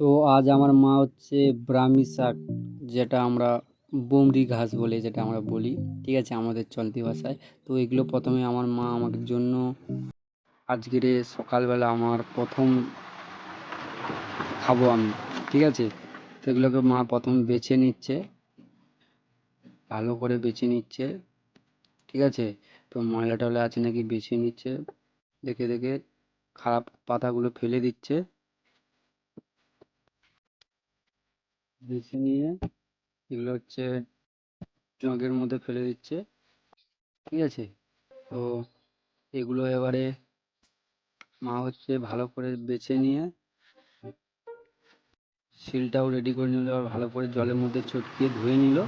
তো আজ আমার মা হচ্ছে ব্রাহ্মী শাক, যেটা আমরা বমরি ঘাস বলে যেটা আমরা বলি। ঠিক আছে, আমাদের চলতি ভাষায়। তো এগুলো প্রথমে আমার মা আমাদের জন্য আজকের সকালবেলা আমার প্রথম খাব আমি। ঠিক আছে? তো এগুলোকে মা প্রথম বেছে নিচ্ছে, ভালো করে বেছে নিচ্ছে। ঠিক আছে? তো ময়লা টয়লা আছে নাকি বেছে নিচ্ছে। দেখে দেখে খারাপ পাতাগুলো ফেলে দিচ্ছে। বেছে নিয়ে এগুলো হচ্ছে জগের মধ্যে ফেলে দিচ্ছে। ঠিক আছে? তো এগুলো এবারে মা হচ্ছে ভালো করে বেছে নিয়ে শিলটাও রেডি করে নিল, আর ভালো করে জলের মধ্যে চটকিয়ে ধুয়ে নিল।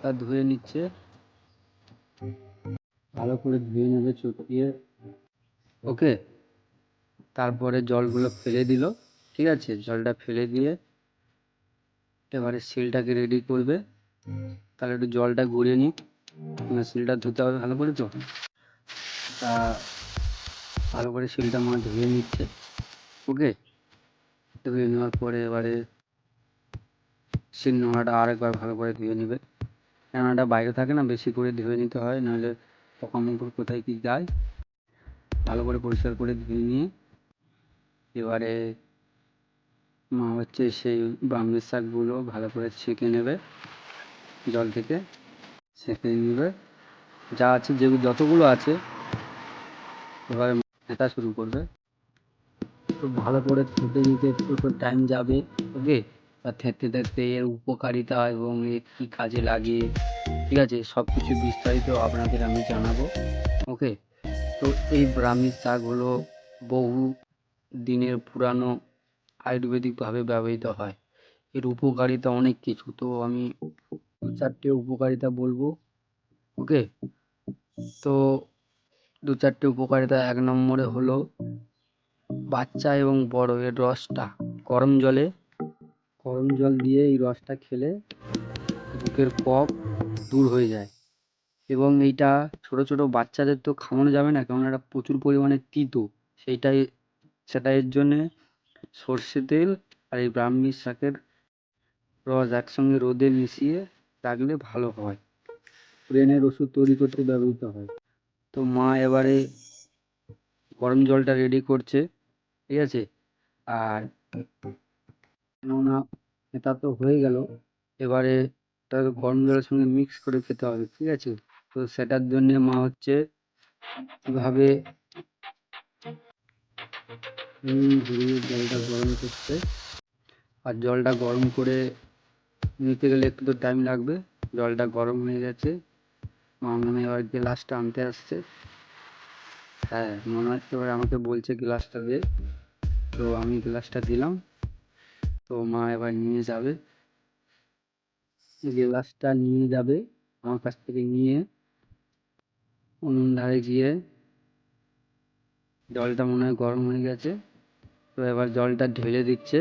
তা ধুয়ে নিচ্ছে। ভালো করে ধুয়ে নেবে চটকিয়ে ওকে তারপরে জলগুলো ফেলে দিল। ঠিক আছে? জলটা ফেলে দিয়ে এবারে শিলটাকে রেডি করবে। তাহলে একটু জলটা গড়িয়ে নিক মানে শিলটা ধুতে হবে, ভালো করে তো তা ভালো করে শিলটা মা ধুয়ে নিচ্ছে। ওকে? ধুয়ে নেওয়ার পরে এবারে শিল নোড়াটা আরেকবার ভালো করে ধুয়ে নেবে। কেননা বাইরে থাকে না, বেশি করে ধুয়ে নিতে হয়, নাহলে পোকামাকড় কোথায় কী যায়। ভালো করে পরিষ্কার করে ধুয়ে নিয়ে এবারে মা হচ্ছে সেই ব্রাহ্মী শাকগুলো ভালো করে ছেঁকে নেবে, জল থেকে ছেঁকে নেবে। যা আছে যেগুলো, যতগুলো আছে, এবারে নেতা শুরু করবে। ভালো করে থেঁতে নিতে একটু টাইম যাবে, ওকে? আর থেঁতে থেঁতে এর উপকারিতা এবং এর কী কাজে লাগে, ঠিক আছে? সব কিছু বিস্তারিত আপনাদের আমি জানাব, ওকে? তো এই ব্রাহ্মী শাক হলো বহু দিনের পুরানো আয়ুর্বেদিকভাবে ব্যবহৃত হয়। এর উপকারিতা অনেক কিছু, তো আমি দু চারটে উপকারিতা বলব। ওকে? তো দু চারটে উপকারিতা, এক নম্বরে হলো বাচ্চা এবং বড়, এর রসটা গরম জলে, গরম জল দিয়ে এই রসটা খেলে বুকের কফ দূর হয়ে যায়। এবং এইটা ছোট ছোট বাচ্চাদের তো খাওয়ানো যাবে না কারণ এটা প্রচুর পরিমাণে তিতো, সেইটাই সেটা এর জন্যে সর্ষে তেল আর এই ব্রাহ্মী শাকের রস একসঙ্গে রোদে মিশিয়ে রাখলে ভালো হয়। ব্রেনের ওষুধ তৈরি করতে ব্যবহৃত হয়। তো মা এবারে গরম জলটা রেডি করছে, ঠিক আছে? আর কেননা এটা তো হয়ে গেল, এবারে তাকে গরম জলের সঙ্গে মিক্স করে খেতে হবে, ঠিক আছে? তো সেটার জন্যে মা হচ্ছে কীভাবে ঘুরিয়ে জলটা গরম করছে আর জলটা গরম করে নিতে গেলে একটু তো টাইম লাগবে। জলটা গরম হয়ে গেছে। মা হয় এবার গ্লাসটা আনতে আসছে। হ্যাঁ মনে হচ্ছে এবার আমাকে বলছে গ্লাসটা দে। তো আমি গ্লাসটা দিলাম। তো মা এবার নিয়ে যাবে। গ্লাসটা নিয়ে যাবে আমার কাছ থেকে নিয়ে। উনুন ধারে গিয়ে জলটা মনে হয় গরম হয়ে গেছে। তো এবার জলটা ঢেলে দিচ্ছে।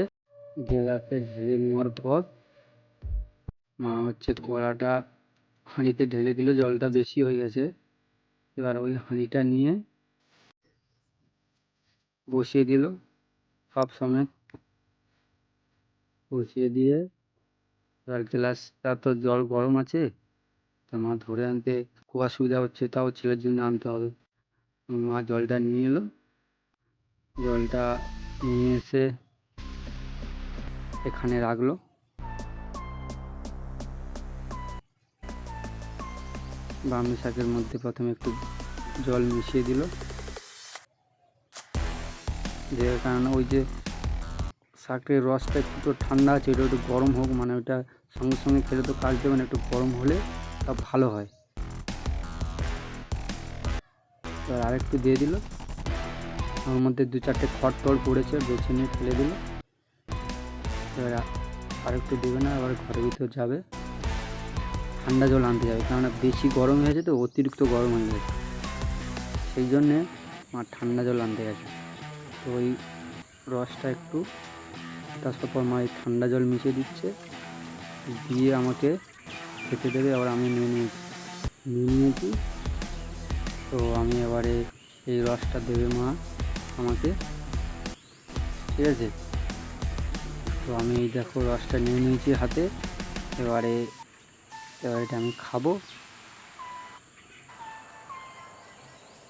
গ্লাসে ঢেলে নেওয়ার পর মা হচ্ছে কড়াটা হাঁড়িতে ঢেলে দিল, জলটা বেশি হয়ে গেছে। এবার ওই হাঁড়িটা নিয়ে বসিয়ে দিল, সব সময় বসিয়ে দিয়ে এবার গ্লাসটা তো জল গরম আছে, তা মা ধরে আনতে খুব অসুবিধা হচ্ছে, তাও ছেলের জন্য আনতে হবে। মা জলটা নিয়ে এলো, জলটা নিয়ে এসে এখানে রাখল। ব্রাহ্মী শাকের মধ্যে প্রথমে একটু জল মিশিয়ে দিল। যে কারণ ওই যে শাকের রসটা একটু তো ঠান্ডা আছে, ওটা একটু গরম হোক মানে ওটা সঙ্গে সঙ্গে খেলে তো কাজ দেবে না একটু গরম হলে তা ভালো হয়। এবার আরেকটু দিয়ে দিল। ওর মধ্যে দু চারটে খড় টড় পড়েছে, বেছে নিয়ে ফেলে দিল। এবার আরেকটু দেবে না, আবার ঘরের ভিতর যাবে। ঠান্ডা জল আনতে যাবে, কেননা বেশি গরম হয়েছে তো, অতিরিক্ত গরম হয়ে গেছে। সেই জন্যে আমার ঠান্ডা জল আনতে গেছে। তো ওই রসটা একটু তারপর মা এই ঠান্ডা জল মিশিয়ে দিচ্ছে। দিয়ে আমাকে খেতে দেবে, আবার আমি নিয়ে নিয়েছি। নিয়ে নিয়েছি। তো আমি এবারে এই রসটা দেবে মা। আমাকে ঠিক আছে? তো আমি এই দেখো রসটা নিয়ে নিয়েছি হাতে। এবারে, এবার এটা আমি খাব।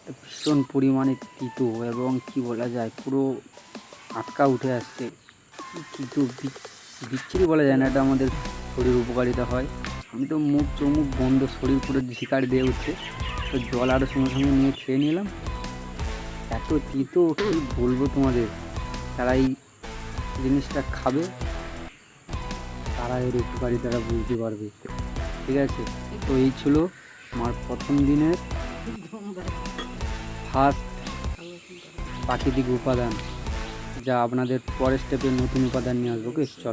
ভীষণ পরিমাণে তিতো এবং কি বলা যায়, পুরো আটকা উঠে আসছে। বি- বিচ্ছিরি বলা যায় না, এটা আমাদের শরীর উপকারিতা হয়। আমি তো মুখ চমুখ বন্ধ, শরীর পুরো শিকার দিয়ে উঠছে। তো জল আরও সঙ্গে সঙ্গে নিয়ে খেয়ে নিলাম। এত তিতো কি বলব তোমাদের? তারা এই জিনিসটা খাবে, তারা এর উপকারিতাটা বুঝতে পারবে। ঠিক আছে? তো এই ছিল আমার প্রথম দিনের ফার্স্ট প্রাকৃতিক উপাদান, যা আপনাদের পরের স্টেপে নতুন উপাদান নিয়ে আসব। ওকে, চল।